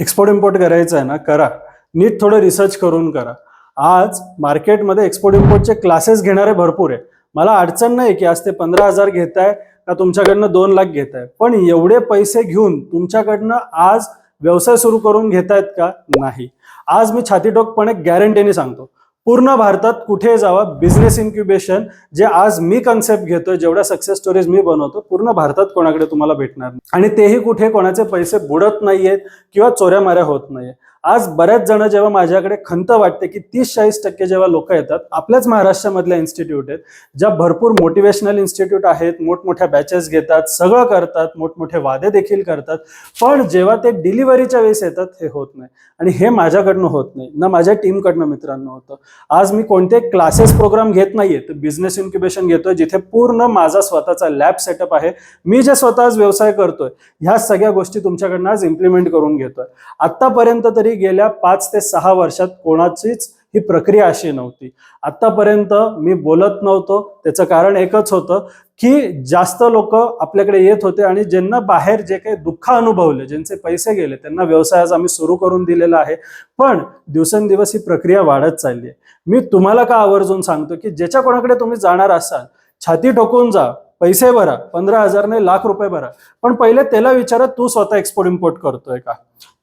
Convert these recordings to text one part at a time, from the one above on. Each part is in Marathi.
एक्सपोर्ट इम्पोर्ट करायचं आहे ना करा. नीट थोडं रिसर्च करून करा. आज मार्केटमध्ये एक्सपोर्ट इम्पोर्टचे क्लासेस घेणारे भरपूर आहे मला अडचण नाही की आज ते पंधरा हजार घेत आहे का तुमच्याकडनं दोन लाख घेत आहे पण एवढे पैसे घेऊन तुमच्याकडनं आज व्यवसाय सुरू करून घेत आहेत का? नाही. आज मी छातीटोकपणे गॅरंटीने सांगतो. पूर्ण भारतात कुठे जावा? बिझनेस इन्क्युबेशन जे आज मी कन्सेप्ट घेतोय जेवढ्या सक्सेस स्टोरीज मी बनवतो पूर्ण भारतात कोणाकडे तुम्हाला भेटणार नाही. आणि तेही कुठे कोणाचे पैसे बुडत नाहीयेत किंवा चोऱ्या माऱ्या होत नाहीये आज बऱ्याच जण जेव्हा माझ्याकडे खंत वाटते की तीस चाळीस टक्के जेव्हा लोक येतात आपल्याच महाराष्ट्रामधल्या इन्स्टिट्यूट आहेत ज्या भरपूर मोटिवेशनल इन्स्टिट्यूट आहेत मोठमोठ्या बॅचेस घेतात सगळं करतात मोठमोठे वादे देखील करतात पण जेव्हा ते डिलिव्हरीच्या वेळेस येतात हे होत नाही. आणि हे माझ्याकडनं होत नाही ना माझ्या टीमकडनं मित्रांनो होतं. आज मी कोणते क्लासेस प्रोग्राम घेत नाहीये तर बिझनेस इन्क्युबेशन घेतोय जिथे पूर्ण माझा स्वतःचा लॅब सेटअप आहे. मी जे स्वतः आज व्यवसाय करतोय ह्या सगळ्या गोष्टी तुमच्याकडनं आज इम्प्लिमेंट करून घेतोय. आतापर्यंत तरी गेल्या पाच ते सहा वर्षात कोणाचीच ही प्रक्रिया अशी नव्हती. आतापर्यंत मी बोलत नव्हतो. त्याचं कारण एकच होतं की जास्त लोक आपल्याकडे येत होते आणि ज्यांना बाहेर जे काही दुःख अनुभवले ज्यांचे पैसे गेले त्यांना व्यवसाय आज आम्ही सुरू करून दिलेला आहे. पण दिवसेंदिवस ही प्रक्रिया वाढत चालली आहे. मी तुम्हाला का आवर्जून सांगतो की ज्याच्या कोणाकडे तुम्ही जाणार असाल छाती ठोकून जा पैसे भरा पंधरा हजार नाही लाख रुपये भरा. पण पहिले त्याला विचारा तू स्वतः एक्सपोर्ट इम्पोर्ट करतोय का?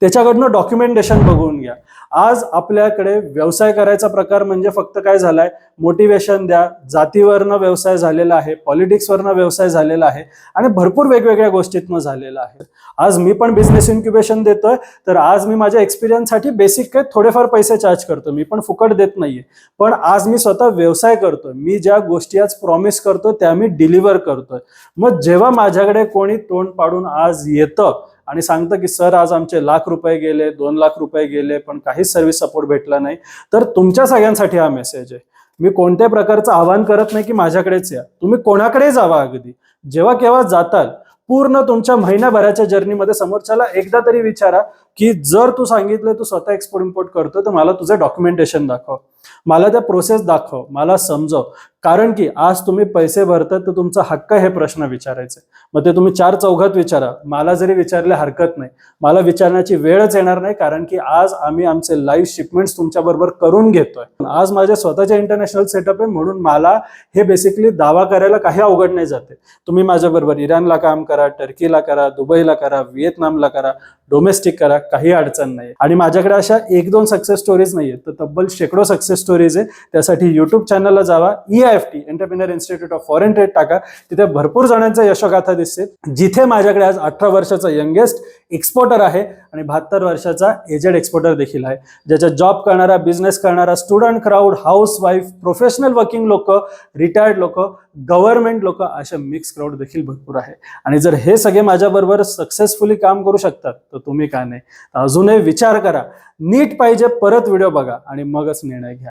त्याच्याकडनं डॉक्युमेंटेशन बघून घ्या. आज आपल्याकडे व्यवसाय करायचा प्रकार म्हणजे फक्त काय झालाय? मोटिवेशन द्या. जातीवरनं व्यवसाय झालेला आहे. पॉलिटिक्सवरनं व्यवसाय झालेला आहे. आणि भरपूर वेगवेगळ्या गोष्टीतनं झालेला आहे. आज मी पण बिझनेस इन्क्युबेशन देतोय. तर आज मी माझ्या एक्सपिरियन्ससाठी बेसिक काही थोडेफार पैसे चार्ज करतो मी पण फुकट देत नाहीये. पण आज मी स्वतः व्यवसाय करतोय. मी ज्या गोष्टी आज प्रॉमिस करतो त्या मी डिलिव्हर करतोय. मग जेव्हा माझ्याकडे कोणी तोंड पाडून आज येतं आणि सांगतं की सर आज आमचे लाख रुपये गेले दोन लाख रुपये गेले पण काहीच सर्व्हिस सपोर्ट भेटला नाही. तर तुमच्या सगळ्यांसाठी हा मेसेज आहे. मी कोणत्या प्रकारचं आवाहन करत नाही की माझ्याकडेच या. तुम्ही कोणाकडे जावा अगदी. जेव्हा केव्हा जाताल पूर्ण तुमच्या महिन्याभराच्या जर्नीमध्ये समोरच्याला एकदा तरी विचारा की जर तू सांगितलं तू स्वतः एक्सपोर्ट इम्पोर्ट करतो तर मला तुझं डॉक्युमेंटेशन दाखव. मला त्या प्रोसेस दाखव. मला समजव. कारण की आज तुम्ही पैसे भरतात तर तुमचा हक्क हे प्रश्न विचारायचे. मग ते तुम्ही चार चौघात विचारा. मला जरी विचारले हरकत नाही. मला विचारण्याची वेळच येणार नाही कारण की आज आम्ही आमचे लाईव्ह शिपमेंट्स तुमच्या बरोबर करून घेतोय. आज माझ्या स्वतःचे इंटरनॅशनल सेटअप आहे म्हणून मला हे बेसिकली दावा करायला काही अवघड नाही जाते. तुम्ही माझ्याबरोबर इराणला काम करा टर्कीला करा दुबईला करा व्हिएतनामला करा. डोमेस्टिक करा काही अडचण नाही. आणि माझ्याकडे अशा एक दोन सक्सेस स्टोरीज नाही आहेत तर तब्बल शेकडो सक्सेस स्टोरीज आहे. त्यासाठी युट्यूब चॅनलला जावा. E I F T entrepreneur institute of foreign trade टाका. तिथे भरपूर जणांचा यशोगाथा दिसते. जिथे माझ्याकडे आज अठरा वर्षाचा यंगेस्ट एक्सपोर्टर आहे आणि बहात्तर वर्षाचा एजेड एक्सपोर्टर देखील आहे. ज्याच्या जॉब करणारा बिझनेस करणारा student crowd housewife professional working लोक रिटायर्ड लोक गव्हर्नमेंट लोक अशा मिक्स क्राऊड देखील भरपूर आहे. आणि जर हे सगळे माझ्याबरोबर सक्सेसफुली काम करू शकतात तर तुम्ही का नाही? अजूनही विचार करा. नीट पाहिजे परत व्हिडिओ बघा आणि मगच निर्णय घ्या.